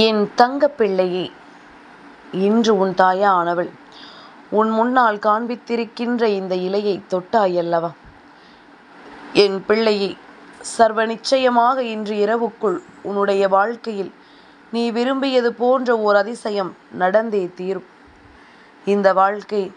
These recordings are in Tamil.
என் தங்க பிள்ளையே இன்று உன் தாயா ஆனவள் உன் முன்னால் காண்பித்திருக்கின்ற இந்த இலையை தொட்டாயல்லவா? என் பிள்ளையே சர்வ நிச்சயமாக இன்று இரவுக்குள் உன்னுடைய வாழ்க்கையில் நீ விரும்பியது போன்ற ஓர் அதிசயம் நடந்தே தீரும். இந்த வாழ்க்கை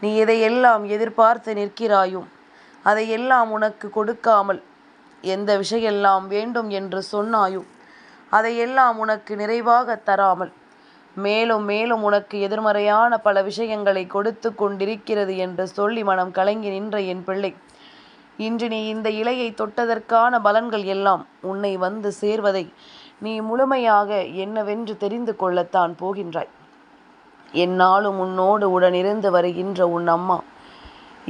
நீ எதையெல்லாம் எதிர்பார்த்து நிற்கிறாயோ அதையெல்லாம் உனக்கு கொடுக்காமல் எந்த விஷயெல்லாம் வேண்டும் என்று சொன்னாயோ அதையெல்லாம் உனக்கு நிறைவாக தராமல். மேலும் மேலும் உனக்கு எதிர்மறையான பல விஷயங்களை கொடுத்து கொண்டிருக்கிறது என்று சொல்லி மனம் கலங்கி நின்ற என் பிள்ளை. இன்று நீ இந்த இலையை தொட்டதற்கான பலன்கள் எல்லாம் உன்னை வந்து சேர்வதை நீ முழுமையாக என்னவென்று தெரிந்து கொள்ளத்தான் போகின்றாய். என்னாலும் உன்னோடு உடனிருந்து வருகின்ற உன் அம்மா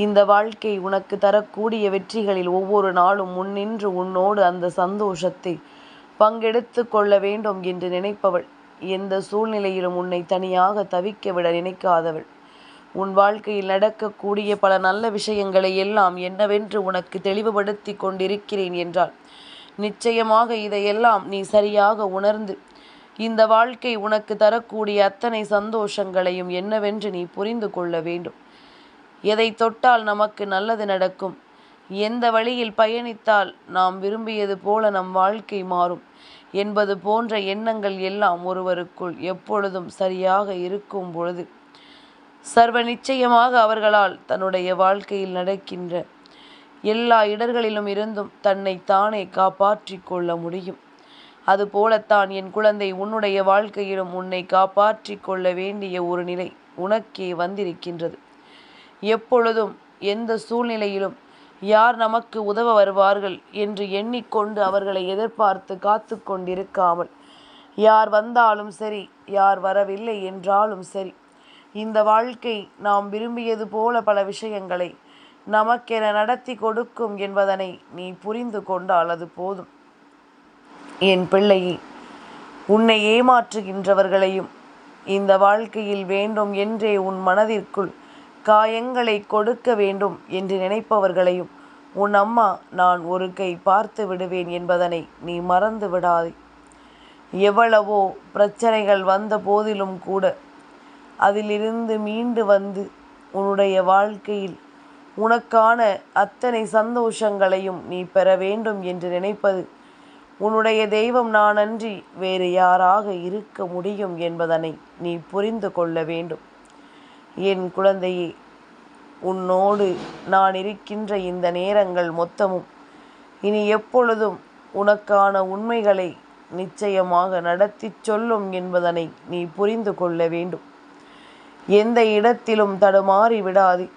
இந்த வாழ்க்கை உனக்கு தரக்கூடிய வெற்றிகளில் ஒவ்வொரு நாளும் முன்னின்று உன்னோடு அந்த சந்தோஷத்தை பங்கெடுத்து கொள்ள வேண்டும் என்று நினைப்பவள். எந்த சூழ்நிலையிலும் உன்னை தனியாக தவிக்க விட நினைக்காதவள். உன் வாழ்க்கையில் நடக்கக்கூடிய பல நல்ல விஷயங்களை எல்லாம் என்னவென்று உனக்கு தெளிவுபடுத்தி கொண்டிருக்கிறேன் என்றால் நிச்சயமாக இதையெல்லாம் நீ சரியாக உணர்ந்து இந்த வாழ்க்கை உனக்கு தரக்கூடிய அத்தனை சந்தோஷங்களையும் என்னவென்று நீ புரிந்து கொள்ள வேண்டும். எதை தொட்டால் நமக்கு நல்லது நடக்கும். எந்த வழியில் பயணித்தால் நாம் விரும்பியது போல நம் வாழ்க்கை மாறும். என்பது போன்ற எண்ணங்கள் எல்லாம் ஒருவருக்குள் எப்பொழுதும் சரியாக இருக்கும் பொழுது சர்வ நிச்சயமாக அவர்களால் தன்னுடைய வாழ்க்கையில் நடக்கின்ற எல்லா இடர்களிலும் இருந்தும் தன்னை தானே காப்பாற்றி கொள்ள முடியும். அதுபோலத்தான் என் குழந்தை உன்னுடைய வாழ்க்கையிலும் உன்னை காப்பாற்றி கொள்ள வேண்டிய ஒரு நிலை உனக்கே வந்திருக்கின்றது. எப்பொழுதும் எந்த சூழ்நிலையிலும் யார் நமக்கு உதவ வருவார்கள் என்று எண்ணிக்கொண்டு அவர்களை எதிர்பார்த்து காத்து கொண்டிருக்காமல். யார் வந்தாலும் சரி யார் வரவில்லை என்றாலும் சரி இந்த வாழ்க்கை நாம் விரும்பியது போல பல விஷயங்களை நமக்கென நடத்தி கொடுக்கும் என்பதனை நீ புரிந்து கொண்டால் அது போதும். என் பிள்ளையே உன்னை ஏமாற்றுகின்றவர்களையும் இந்த வாழ்க்கையில் வேண்டும் என்றே உன் மனதிற்குள் காயங்களை கொடுக்க வேண்டும் என்று நினைப்பவர்களையும் உன் அம்மா நான் ஒரு கை பார்த்து விடுவேன் என்பதனை நீ மறந்து விடாதே. எவ்வளவோ பிரச்சனைகள் வந்த போதிலும் கூட அதிலிருந்து மீண்டு வந்து உன்னுடைய வாழ்க்கையில் உனக்கான அத்தனை சந்தோஷங்களையும் நீ பெற வேண்டும் என்று நினைப்பது உன்னுடைய தெய்வம் நான் அன்றி வேறு யாராக இருக்க முடியும் என்பதனை நீ புரிந்து கொள்ள வேண்டும். என் குழந்தையே உன்னோடு நான் இருக்கின்ற இந்த நேரங்கள் மொத்தமும் இனி எப்பொழுதும் உனக்கான உண்மைகளை நிச்சயமாக நடத்தி சொல்லும் என்பதனை நீ புரிந்து கொள்ள வேண்டும். எந்த இடத்திலும் தடுமாறி விடாது.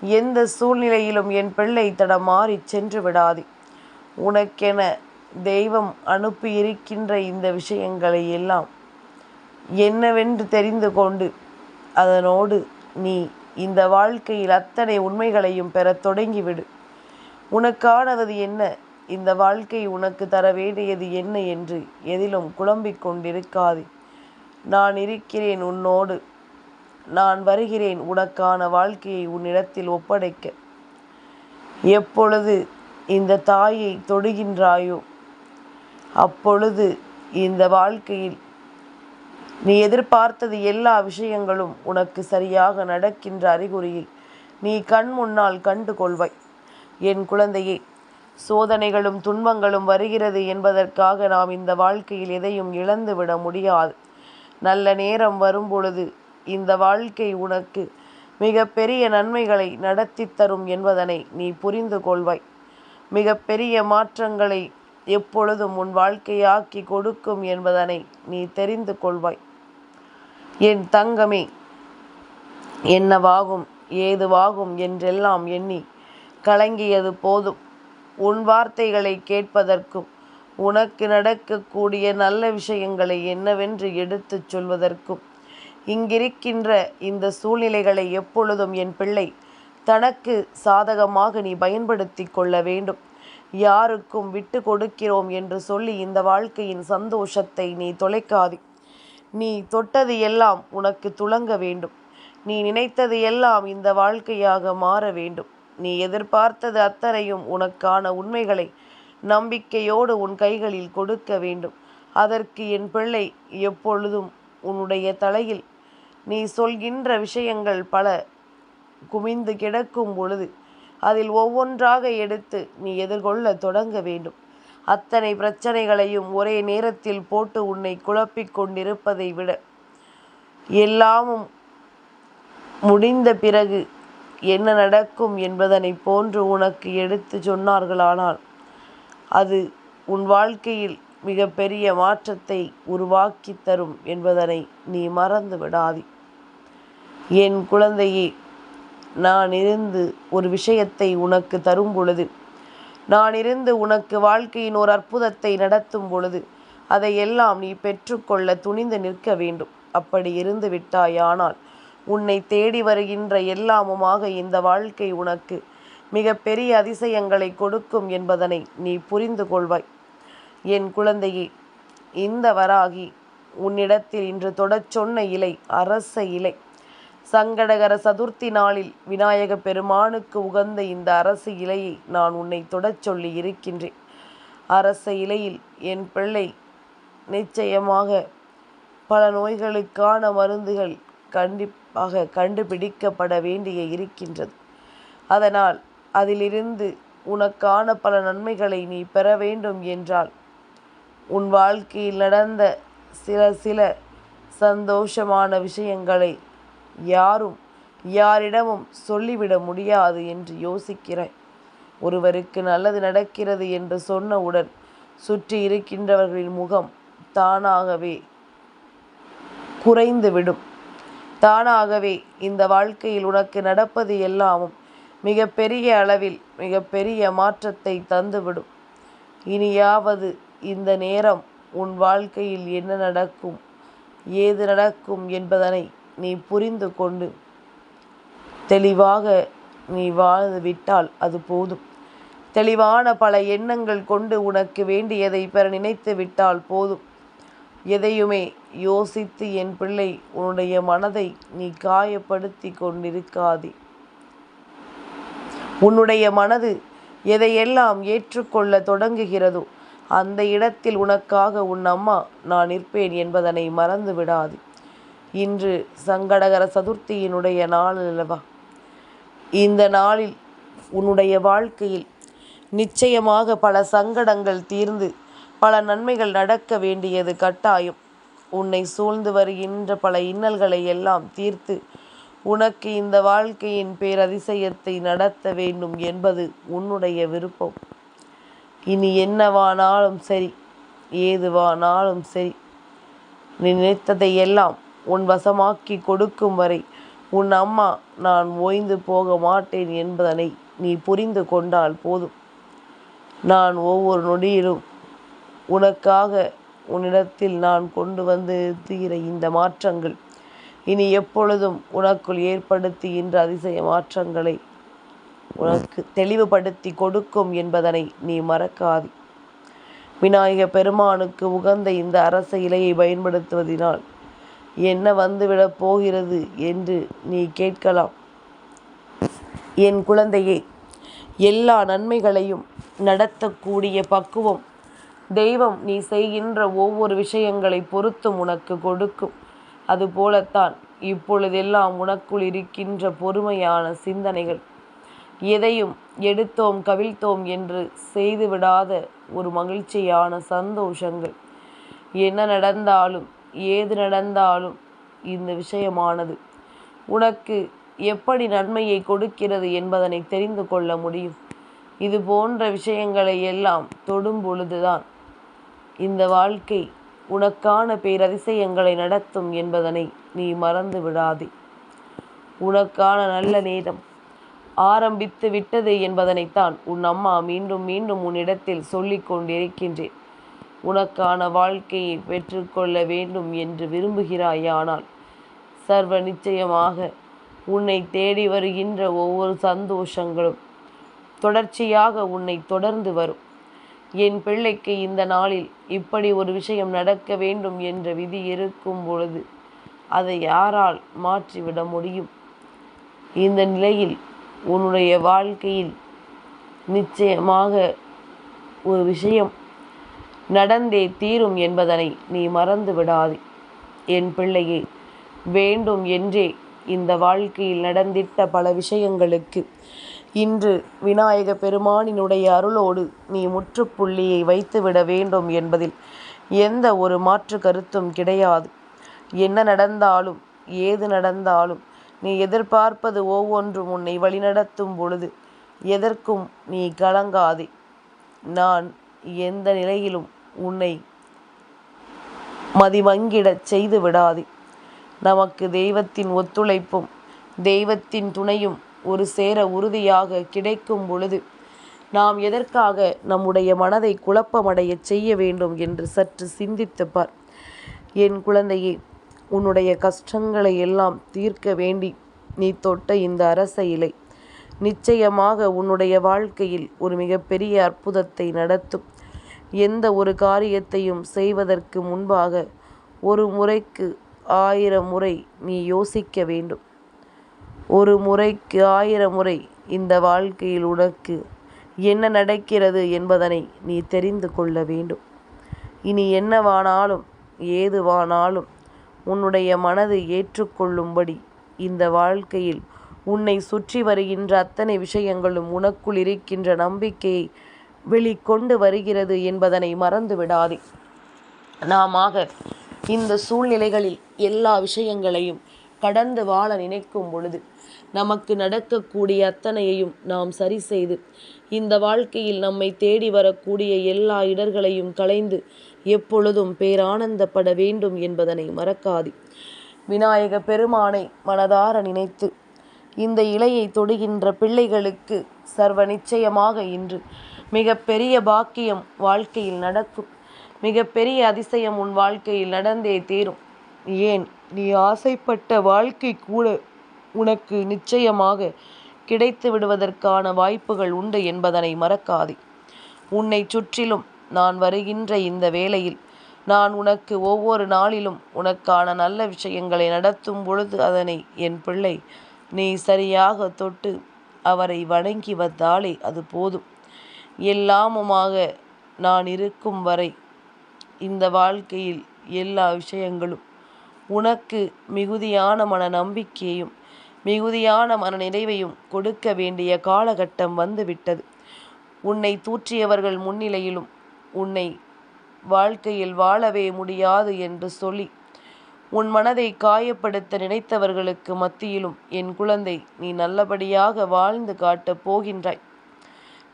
எந்த சூழ்நிலையிலும் என் பிள்ளை தடமாறி சென்று விடாது. உனக்கென தெய்வம் அனுப்பி இருக்கின்ற இந்த விஷயங்களை எல்லாம் என்னவென்று தெரிந்து கொண்டு அதனோடு நீ இந்த வாழ்க்கையில் அத்தனை உண்மைகளையும் பெறத் தொடங்கிவிடு. உனக்கானது என்ன? இந்த வாழ்க்கை உனக்கு தர வேண்டியது என்ன என்று எதிலும் குழம்பிக் கொண்டிருக்காது. நான் இருக்கிறேன் உன்னோடு. நான் வருகிறேன் உனக்கான வாழ்க்கையை உன்னிடத்தில் ஒப்படைக்க. எப்பொழுது இந்த தாயை தொடுகின்றாயோ அப்பொழுது இந்த வாழ்க்கையில் நீ எதிர்பார்த்தது எல்லா விஷயங்களும் உனக்கு சரியாக நடக்கின்ற அறிகுறியை நீ கண் முன்னால் கண்டு கொள்வாய். என் குழந்தையே சோதனைகளும் துன்பங்களும் வருகிறது என்பதற்காக நாம் இந்த வாழ்க்கையில் எதையும் இழந்துவிட முடியாது. நல்ல நேரம் வரும்பொழுது இந்த வாழ்க்கை உனக்கு மிக பெரிய நன்மைகளை நடத்தி தரும் என்பதனை நீ புரிந்து கொள்வாய். மிக பெரிய மாற்றங்களை எப்பொழுதும் உன் வாழ்க்கையாக்கி கொடுக்கும் என்பதனை நீ தெரிந்து கொள்வாய். என் தங்கமே என்னவாகும் ஏதுவாகும் என்றெல்லாம் எண்ணி கலங்கியது போதும். உன் வார்த்தைகளை கேட்பதற்கும் உனக்கு நடக்கக்கூடிய நல்ல விஷயங்களை என்னவென்று எடுத்துச் சொல்வதற்கும் இங்கிருக்கின்ற இந்த சூழ்நிலைகளை எப்பொழுதும் என் பிள்ளை தனக்கு சாதகமாக நீ பயன்படுத்தி கொள்ள வேண்டும். யாருக்கும் விட்டு கொடுக்கிறோம் என்று சொல்லி இந்த வாழ்க்கையின் சந்தோஷத்தை நீ தொலைக்காதே. நீ தொட்டது எல்லாம் உனக்கு துளங்க வேண்டும். நீ நினைத்தது எல்லாம் இந்த வாழ்க்கையாக மாற வேண்டும். நீ எதிர்பார்த்தது அத்தனையும் உனக்கான உண்மைகளை நம்பிக்கையோடு உன் கைகளில் கொடுக்க வேண்டும். அதற்கு என் பிள்ளை எப்பொழுதும் உன்னுடைய தலையில். நீ சொல்கின்ற விஷயங்கள் பல குமிந்து கிடக்கும் பொழுது அதில் ஒவ்வொன்றாக எடுத்து நீ எதிர்கொள்ள தொடங்க வேண்டும். அத்தனை பிரச்சனைகளையும் ஒரே நேரத்தில் போட்டு உன்னை குழப்பிக் கொண்டிருப்பதை விட எல்லாமும் முடிந்த பிறகு என்ன நடக்கும் என்பதனை போன்று உனக்கு எடுத்து சொன்னார்களானால் அது உன் வாழ்க்கையில் மிகப்பெரிய மாற்றத்தை உருவாக்கி தரும் என்பதனை நீ மறந்து விடாதே. என் குழந்தையே நான் இருந்து ஒரு விஷயத்தை உனக்கு தரும் பொழுது நான் இருந்து உனக்கு வாழ்க்கையின் ஒரு அற்புதத்தை நடத்தும் பொழுது அதையெல்லாம் நீ பெற்றுக்கொள்ள துணிந்து நிற்க வேண்டும். அப்படி இருந்து விட்டாயானால் உன்னை தேடி வருகின்ற எல்லாமுமாக இந்த வாழ்க்கை உனக்கு மிக பெரிய அதிசயங்களை கொடுக்கும் என்பதனை நீ புரிந்து கொள்வாய். என் குழந்தையே இந்த வராகி உன்னிடத்தில் இன்று தொடச் சொன்ன இலை அரச இலை. சங்கடகர சதுர்த்தி நாளில் விநாயக பெருமானுக்கு உகந்த இந்த அரசு இலையை நான் உன்னை தொடச் சொல்லி இருக்கின்றேன். அரச இலையில் என் பிள்ளை நிச்சயமாக பல நோய்களுக்கான மருந்துகள் கண்டிப்பாக கண்டுபிடிக்கப்பட வேண்டிய இருக்கின்றது. அதனால் அதிலிருந்து உனக்கான பல நன்மைகளை நீ பெற வேண்டும் என்றால் உன் வாழ்க்கையில் நடந்த சில சில சந்தோஷமான விஷயங்களை யாரும் யாரிடமும் சொல்லிவிட முடியாது என்று யோசிக்கிறாய் ஒருவருக்கு நல்லது நடக்கிறது என்று சொன்னவுடன் சுற்றி இருக்கின்றவர்களின் முகம் தானாகவே குறைந்துவிடும். தானாகவே இந்த வாழ்க்கையில் உனக்கு நடப்பது எல்லாமும் மிக பெரிய அளவில் மிக பெரிய மாற்றத்தை தந்துவிடும். இனியாவது இந்த நேரம் உன் வாழ்க்கையில் என்ன நடக்கும் ஏது நடக்கும் என்பதனை நீ புரிந்து கொண்டு தெளிவாக நீ வாழ்ந்து விட்டால் அது போதும். தெளிவான பல எண்ணங்கள் கொண்டு உனக்கு வேண்டியதை பெற நினைத்து விட்டால் போதும். எதையுமே யோசித்து என் பிள்ளை உன்னுடைய மனதை நீ காயப்படுத்தி கொண்டிருக்காதே. உன்னுடைய மனது எதையெல்லாம் ஏற்றுக்கொள்ள தொடங்குகிறதோ அந்த இடத்தில் உனக்காக உன் அம்மா நான் நிற்பேன் என்பதனை மறந்து விடாது. இன்று சங்கடகர சதுர்த்தியினுடைய நாள் அல்லவா? இந்த நாளில் உன்னுடைய வாழ்க்கையில் நிச்சயமாக பல சங்கடங்கள் தீர்ந்து பல நன்மைகள் நடக்க வேண்டியது கட்டாயம். உன்னை சூழ்ந்து வருகின்ற பல இன்னல்களை எல்லாம் தீர்த்து உனக்கு இந்த வாழ்க்கையின் பேரதிசயத்தை நடத்த வேண்டும் என்பது உன்னுடைய விருப்பம். இனி என்னவானாலும் சரி ஏதுவானாலும் சரி நீ நினைத்ததை எல்லாம் உன் வசமாக்கி கொடுக்கும் வரை உன் அம்மா நான் ஓய்ந்து போக மாட்டேன் என்பதனை நீ புரிந்து கொண்டால் போதும். நான் ஒவ்வொரு நொடியிலும் உனக்காக உன்னிடத்தில் நான் கொண்டு வந்து நிறுத்துகிற இந்த மாற்றங்கள் இனி எப்பொழுதும் உனக்குள் ஏற்படுத்துகின்ற அதிசய மாற்றங்களை உனக்கு தெளிவுபடுத்தி கொடுக்கும் என்பதனை நீ மறக்காது. விநாயக பெருமானுக்கு உகந்த இந்த அரச இலையை பயன்படுத்துவதினால் என்ன வந்துவிடப் போகிறது என்று நீ கேட்கலாம். என் குழந்தையே எல்லா நன்மைகளையும் நடத்தக்கூடிய பக்குவம் தெய்வம் நீ செய்கின்ற ஒவ்வொரு விஷயங்களை பொறுத்தும் உனக்கு கொடுக்கும். அதுபோலத்தான் இப்பொழுதெல்லாம் உனக்குள் இருக்கின்ற பொறுமையான சிந்தனைகள். எதையும் எடுத்தோம் கவிழ்த்தோம் என்று செய்துவிடாத ஒரு மகிழ்ச்சியான சந்தோஷங்கள். என்ன நடந்தாலும் ஏது நடந்தாலும் இந்த விஷயமானது. உனக்கு எப்படி நன்மையை கொடுக்கிறது என்பதனை தெரிந்து கொள்ள முடியும். இது போன்ற விஷயங்களை எல்லாம் தொடும் பொழுதுதான் இந்த வாழ்க்கை உனக்கான பேரதிசயங்களை நடத்தும் என்பதனை நீ மறந்து விடாதே. உனக்கான நல்ல நேரம் ஆரம்பித்து விட்டது என்பதனைத்தான் உன் அம்மா மீண்டும் மீண்டும் உன்னிடத்தில் சொல்லிக் கொண்டிருக்கின்றேன் உனக்கான வாழ்க்கையை பெற்றுக்கொள்ள வேண்டும் என்று விரும்புகிறாயானால் சர்வ நிச்சயமாக உன்னை தேடி வருகின்ற ஒவ்வொரு சந்தோஷங்களும் தொடர்ச்சியாக உன்னை தொடர்ந்து வரும். என் பிள்ளைக்கு இந்த நாளில் இப்படி ஒரு விஷயம் நடக்க வேண்டும் என்ற விதி இருக்கும் பொழுது அதை யாரால் மாற்றிவிட முடியும்? இந்த நிலையில் உன்னுடைய வாழ்க்கையில் நிச்சயமாக ஒரு விஷயம் நடந்தே தீரும் என்பதனை நீ மறந்து விடாதே. என் பிள்ளையே வேண்டும் என்றே இந்த வாழ்க்கையில் நடந்திட்ட பல விஷயங்களுக்கு இன்று விநாயக பெருமானினுடைய அருளோடு நீ முற்றுப்புள்ளியை வைத்துவிட வேண்டும் என்பதில் எந்த ஒரு மாற்று கருத்தும் கிடையாது. என்ன நடந்தாலும் ஏது நடந்தாலும் நீ எதிர்பார்ப்பது ஒவ்வொன்றும் உன்னை வழிநடத்தும் பொழுது எதற்கும் நீ கலங்காதே. நான் எந்த நிலையிலும் உன்னை மதிவங்கிடச் செய்து விடாது. நமக்கு தெய்வத்தின் ஒத்துழைப்பும் தெய்வத்தின் துணையும் ஒரு சேர உறுதியாக கிடைக்கும் பொழுது நாம் எதற்காக நம்முடைய மனதை குழப்பமடையச் செய்ய வேண்டும் என்று சற்று சிந்தித்து பார். என் குழந்தையே உன்னுடைய கஷ்டங்களை எல்லாம் தீர்க்க வேண்டி நீ தொட்ட இந்த அரச இலை நிச்சயமாக உன்னுடைய வாழ்க்கையில் ஒரு மிகப்பெரிய அற்புதத்தை நடத்தும். எந்த ஒரு காரியத்தையும் செய்வதற்கு முன்பாக ஒரு முறைக்கு ஆயிரம் முறை நீ யோசிக்க வேண்டும். ஒரு முறைக்கு ஆயிரம் முறை இந்த வாழ்க்கையில் உனக்கு என்ன நடக்கிறது என்பதனை நீ தெரிந்து கொள்ள வேண்டும். இனி என்னவானாலும் ஏதுவானாலும் உன்னுடைய மனது ஏற்றுக்கொள்ளும்படி இந்த வாழ்க்கையில் உன்னை சுற்றி வருகின்ற அத்தனை விஷயங்களும் உனக்குள் இருக்கின்ற நம்பிக்கையை வெளிக்கொண்டு வருகிறது என்பதனை மறந்து விடாதே நாமாக இந்த சூழ்நிலைகளில் எல்லா விஷயங்களையும் கடந்து வாழ நினைக்கும் பொழுது நமக்கு நடக்கக்கூடிய அத்தனையையும் நாம் சரி செய்து இந்த வாழ்க்கையில் நம்மை தேடி வரக்கூடிய எல்லா இடர்களையும் களைந்து எப்பொழுதும் பேரானந்தப்பட வேண்டும் என்பதனை மறக்காது. விநாயக பெருமானை மனதார நினைத்து இந்த இலையை தொடுகின்ற பிள்ளைகளுக்கு சர்வ நிச்சயமாக இன்று மிகப்பெரிய பாக்கியம் வாழ்க்கையில் நடக்கும். மிகப்பெரிய அதிசயம் உன் வாழ்க்கையில் நடந்தே தீரும். ஏன்? நீ ஆசைப்பட்ட வாழ்க்கை கூட உனக்கு நிச்சயமாக கிடைத்து விடுவதற்கான வாய்ப்புகள் உண்டு என்பதனை மறக்காதே. உன்னை சுற்றிலும் நான் வருகின்ற இந்த வேளையில் நான் உனக்கு ஒவ்வொரு நாளிலும் உனக்கான நல்ல விஷயங்களை நடத்தும் பொழுது அதனை என் பிள்ளை நீ சரியாக தொட்டு அவரை வணங்கி வந்தாலே அது போதும். எல்லாமுமாக நான் இருக்கும் வரை இந்த வாழ்க்கையில் எல்லா விஷயங்களும் உனக்கு மிகுதியான மன நம்பிக்கையும் மிகுதியான மன நிறைவையும் கொடுக்க வேண்டிய காலகட்டம் வந்துவிட்டது. உன்னை தூற்றியவர்கள் முன்னிலையிலும் உன்னை வாழ்க்கையில் வாழவே முடியாது என்று சொல்லி உன் மனதை காயப்படுத்த நினைத்தவர்களுக்கு மத்தியிலும் என் குழந்தை நீ நல்லபடியாக வாழ்ந்து காட்டப் போகின்றாய்.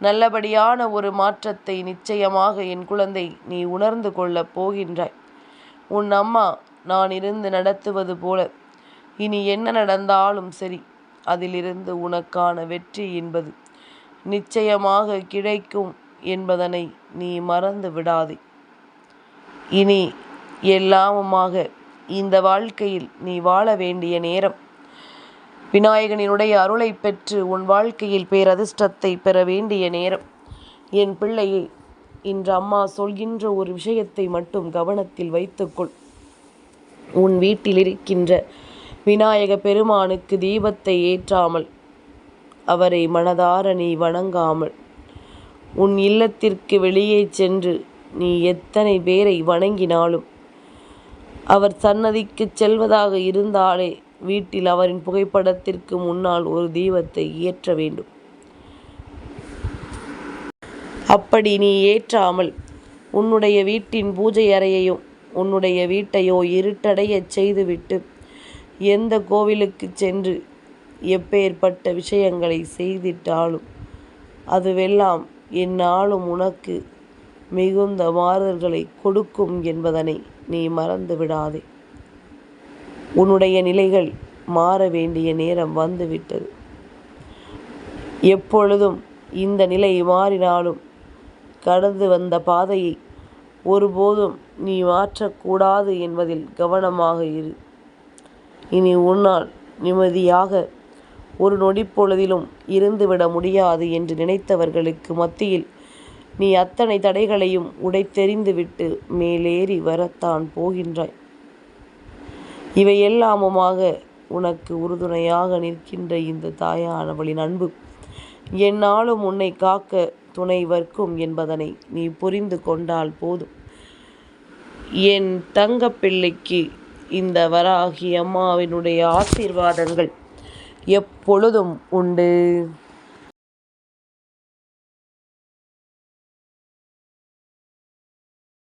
நல்லபடியான ஒரு மாற்றத்தை நிச்சயமாக என் குழந்தை நீ உணர்ந்து கொள்ளப் போகின்றாய். உன் அம்மா நான் இருந்து நடத்துவது போல. இனி என்ன நடந்தாலும் சரி அதிலிருந்து உனக்கான வெற்றி என்பது நிச்சயமாக கிடைக்கும் என்பதனை நீ மறந்து விடாதே. இனி எல்லாமுமாக இந்த வாழ்க்கையில் நீ வாழ வேண்டிய நேரம் விநாயகனினுடைய அருளை பெற்று உன் வாழ்க்கையில் பேரதிர்ஷ்டத்தை பெற வேண்டிய நேரம். என் பிள்ளையை இன்று அம்மா சொல்கின்ற ஒரு விஷயத்தை மட்டும் கவனத்தில் வைத்துக்கொள். உன் வீட்டில் இருக்கின்ற விநாயக பெருமானுக்கு தீபத்தை ஏற்றாமல் அவரை மனதார நீ வணங்காமல் உன் இல்லத்திற்கு வெளியே சென்று நீ எத்தனை பேரை வணங்கினாலும் அவர் சன்னதிக்கு செல்வதாக இருந்தாலே வீட்டில் அவரின் புகைப்படத்திற்கு முன்னால் ஒரு தீபத்தை ஏற்ற வேண்டும். அப்படி நீ ஏற்றாமல் உன்னுடைய வீட்டின் பூஜை அறையையும் உன்னுடைய வீட்டையோ இருட்டடையச் செய்துவிட்டு எந்த கோவிலுக்கு சென்று எப்பேற்பட்ட விஷயங்களை செய்திட்டாலும் அதுவெல்லாம் என்னாலும் உனக்கு மிகுந்த மாறுதல்களை கொடுக்கும் என்பதனை நீ மறந்து விடாதே உன்னுடைய நிலைகள் மாற வேண்டிய நேரம் வந்துவிட்டது. எப்பொழுதும் இந்த நிலை மாறினாலும் கடந்து வந்த பாதையை ஒருபோதும் நீ மாற்றக்கூடாது என்பதில் கவனமாக இரு. இனி உன்னால் நிம்மதியாக ஒரு நொடிப்பொழுதிலும் இருந்துவிட முடியாது என்று நினைத்தவர்களுக்கு மத்தியில் நீ அத்தனை தடைகளையும் உடைத்தெறிந்துவிட்டு மேலேறி வரத்தான் போகின்றாய். இவை எல்லாமுமாக உனக்கு உறுதுணையாக நிற்கின்ற இந்த தாயானவளின் அன்பு என்னாலும் உன்னை காக்க துணை வர்க்கும் என்பதனை நீ புரிந்து கொண்டால் போதும். என் தங்கப்பிள்ளைக்கு இந்த வராகி அம்மாவினுடைய ஆசீர்வாதங்கள் எப்பொழுதும் உண்டு.